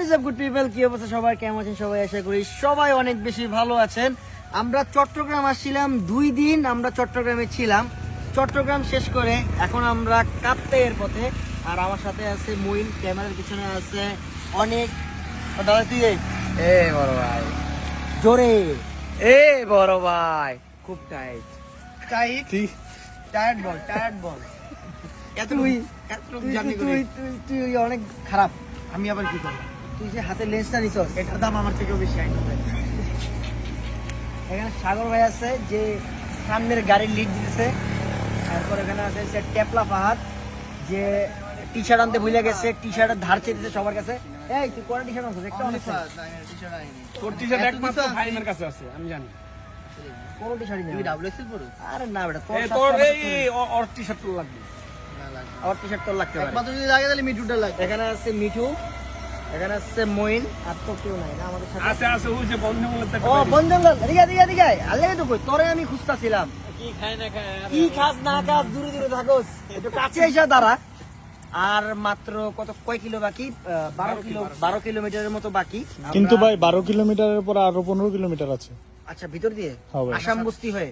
What is up good people কি অবস্থা সবাই? কেমন আছেন সবাই? আশা করি সবাই অনেক বেশি ভালো আছেন। আমরা চট্টগ্রাম আসছিলাম দুই দিন আমরা চট্টগ্রামে ছিলাম। চট্টগ্রাম শেষ করে এখন আমরা কাপ্তাইয়ের পথে। আর আমার সাথে আছে মুইন ক্যামেরার পিছনে আছে অনেক। দাদা তুই এ বড় ভাই। জোরে। এ বড় ভাই। খুব টাইট টাইট টায়ার্ড বল টায়ার্ড বল এত তুই তুই তুই অনেক খারাপ। আমি আবার কি করব? তুই যে হাতে লেন্সটা নিছস এটার দাম আমার থেকেও বেশি আইন এখানে সাগর ভাই আছে যে সামনের গাড়ির লিড দিতেছে। তারপর এখানে আছে সে টেপলা পাহাড় যে টি শার্ট আনতে ভুলে গেছে টি শার্টের ধার চেয়েছে সবার কাছে। এই তুই কোন টি শার্ট আনছিস? একটা অনেক তোর টি-শার্ট একমাত্র ফাহিমের কাছে আছে আমি জানি। কোন টি শার্ট তুই ডাবল এক্সেল পরো? আরে না বেটা তোর তোর এই এই টি-শার্ট তোর লাগবে। আমার টি শার্ট তোর লাগতে একমাত্র যদি লাগে তাহলে মিটুটা লাগবে। এখানে আছে মিঠু। এখানে আছে মইন আর তো কেউ নাই না আমাদের সাথে। আছে আছে ওই যে ও এদিকে এদিকে আল্লাহ তো কই তোরে আমি খুঁজতাছিলাম। কি খায় না খায় কি খাস না খাস দূরে দূরে থাকোস। একটু কাছে এসে দাঁড়া। আর মাত্র কত কয় কিলো বাকি? আহ, বারো কিলো বারো কিলোমিটারের মতো বাকি। কিন্তু ভাই বারো কিলোমিটারের পর আরও পনেরো কিলোমিটার আছে। আচ্ছা ভিতর দিয়ে? আসাম বস্তি হয়ে।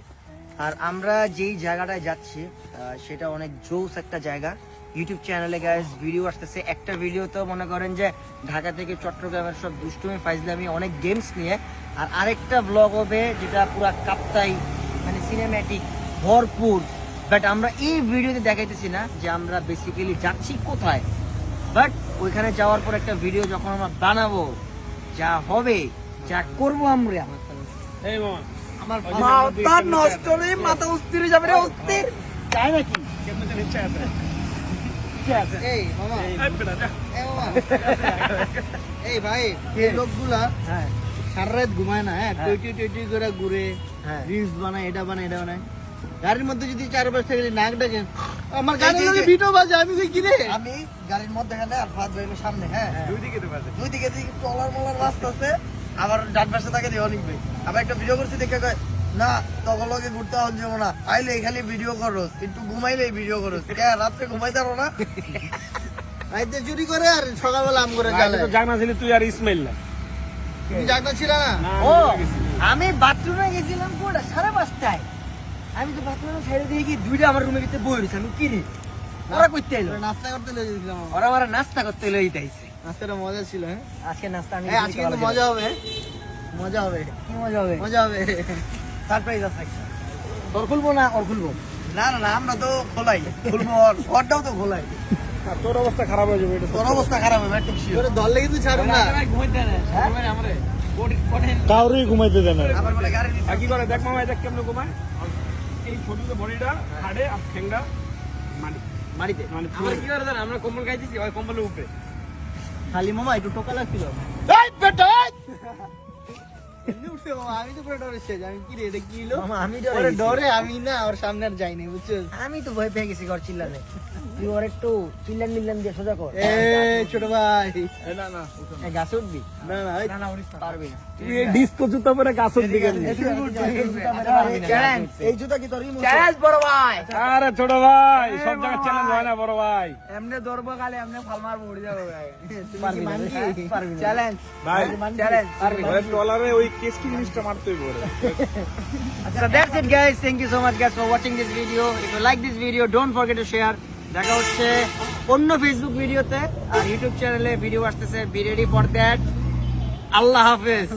আর আমরা যেই জায়গাটায় যাচ্ছি আহ, সেটা অনেক জোস একটা জায়গা। ইউটিউব চ্যানেলে গাইস ভিডিও আসতেছে। একটা ভিডিও তো মনে করেন যে ঢাকা থেকে চট্টগ্রামের সব দুষ্টুমি ফাইজলামি অনেক গেমস নিয়ে। আর আরেকটা ব্লগ হবে যেটা পুরা কাপ্তাই মানে সিনেম্যাটিক ভরপুর। বাট আমরা এই ভিডিওতে দেখাইতেছি না যে আমরা বেসিক্যালি যাচ্ছি কোথায়। বাট ওইখানে যাওয়ার পর একটা ভিডিও যখন আমরা বানাবো যা হবে যা করব আমরা। আমার মাথা নষ্ট মাথা অস্থির যাবে রে অস্থির। তাই নাকি কেমনে জানি ইচ্ছা আছে কি আছে এই মামা। এই বেটা যা। এই মামা। এই ভাই এই লোকগুলা হ্যাঁ। সারা রাত ঘুমায় না হ্যাঁ? হ্যাঁ। টুইটি টুইটি করে ঘুরে হ্যাঁ। রিলস বানায় এটা বানায় এটা বানায়। গাড়ির মধ্যে যদি চার থেকে নাক ডাকে আমার গাড়ির এই যে- মধ্যে বাজে আমি কই কিরে? আমি গাড়ির মধ্যে এখানে আর ভাইয়ের সামনে হ্যাঁ? দুই দিকে তো বাজে। দুই দিকে দিকে টলার মলার রাস্তা আছে আবার ডান পাশে থাকে দিয়ে অনেক ভাই আবার একটা ভিডিও করছি দেখে কয় না তখন লগে ঘুরতে হন যাব না। আইলে খালি ভিডিও করস একটু ঘুমাইলে ভিডিও করস। কে রাত্রে ঘুমাইতে পারো না? রাইতে চুরি করে আর সকালবেলা আম করে তো জানা ছিল তুই আর ইসমাইল না। তুমি জাগনা ছিল না? ও আমি। বাথরুমে গেছিলাম কোটা সাড়ে পাঁচটায়। আমি তো বাথরুমে ছেড়ে দিয়ে কি দুইটা আমার রুমের ভিতরে বই রয়েছে আমি কিনি। ওরা করতে এলো। নাস্তা করতে লেগে গেছিলাম ওরা আমার নাস্তা করতে এলো এইটাইছে নাস্তাটা মজা ছিল হ্যাঁ? আজকে নাস্তা আমি আজকে কিন্তু মজা হবে। মজা হবে। কি মজা হবে। মজা হবে। সারপ্রাইজ আছে। তোর খুলবো না ওর খুলবো? না না না আমরা তো খোলাই। খুলবো ওর ওরটাও তো খোলাই। তোর অবস্থা খারাপ হয়ে যাবে এটা তোর অবস্থা খারাপ হবে ঠিক দল লেগে তুই ছাড়ব না। ঘুমাইতে না আমারে। ঘুমাইতে দেয় না। আবার বলে গাড়ি কি করে দেখ মামা দেখ কেমনে ঘুমায়। এই ছোট বডিটা হাড়ে আর ঠেঙ্গা মাটি মারিতে মানে আমরা কি করে জানো আমরা কম্বল গাইতেছি ওই কম্বলের উপরে। খালি মামা একটু টোকা লাগছিল। এই বেটা আমি তো পুরো ডরে শেষ আমি কি রে এটা কি হলো? আমি ডরে ডরে আমি না ওর সামনে আর যাইনি বুঝছ? আমি তো ভয় পেয়ে গেছি ঘর চিল্লানে তুই ওর একটু চিল্লান মিল্লান দিয়ে সোজা কর। এ ছোট ভাই। না না গাছে উঠবি? না না পারবি না। তুই এই ডিস্কো জুতা পরে গাছের দিকে নিয়ে। এই জুতা কি তোরই চ্যালেঞ্জ বড় ভাই। আরে ছোট ভাই সব জায়গায় চ্যালেঞ্জ হয় না বড় ভাই। এমনি ধরবো খালি এমনি ফাল মারবো উড়ে যাব পারবি না পারবি চ্যালেঞ্জ ভাই চ্যালেঞ্জ পারবি ওই টলারে ওই কেসকি জিনিসটা মারতেই পড়ে So that's it guys. Thank you so much guys for watching this video. If you like this video, don't forget to share. দেখা হচ্ছে অন্য ফেসবুক ভিডিওতে আর ইউটিউব চ্যানেলে ভিডিও আসতেছে বিরিয়ানি রেডি ফর দ্যাট আল্লাহ হাফেজ।